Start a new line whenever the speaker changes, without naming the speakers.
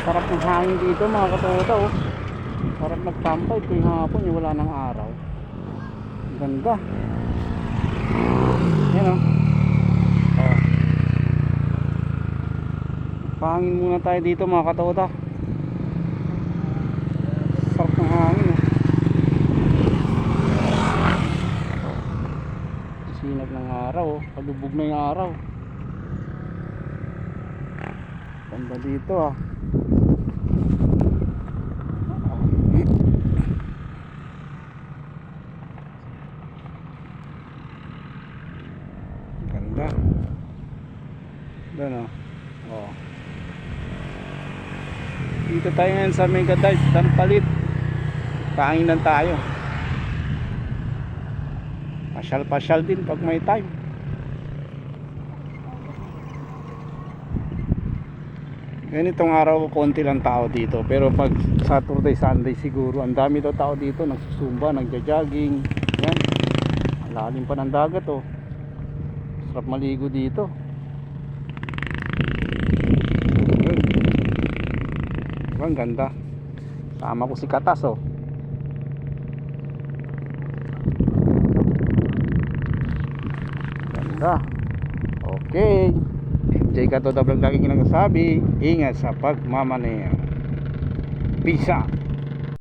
Sarap ng hangin dito mga katoda oh. Sarap nagtampay tuwing hapon yung wala ng araw. Ang Ganda. Yan oh. Oh. Pahangin muna tayo dito mga katoda. Sarap ng hangin oh. Sinag ng araw. Palubog na yung araw. Ganda dito ah. Ganda. Doon oh. Dito tayo ngayon sa Mega Dive, Dampalit. Kaingan tayo. Pasyal-pasyal din pag may time. Ganitong araw konti lang tao dito pero pag Saturday, Sunday siguro ang dami daw tao dito nagsusumba, nagja-jogging. Yan. Lalim pa ng dagat oh. Sarap maligo dito. Diba, ang ganda. Sama ko si Katas oh. Ganda. Okay. Enjoy ka to vlog lagi nagsasabi. Ingat sa pagmamaneho. Peace out.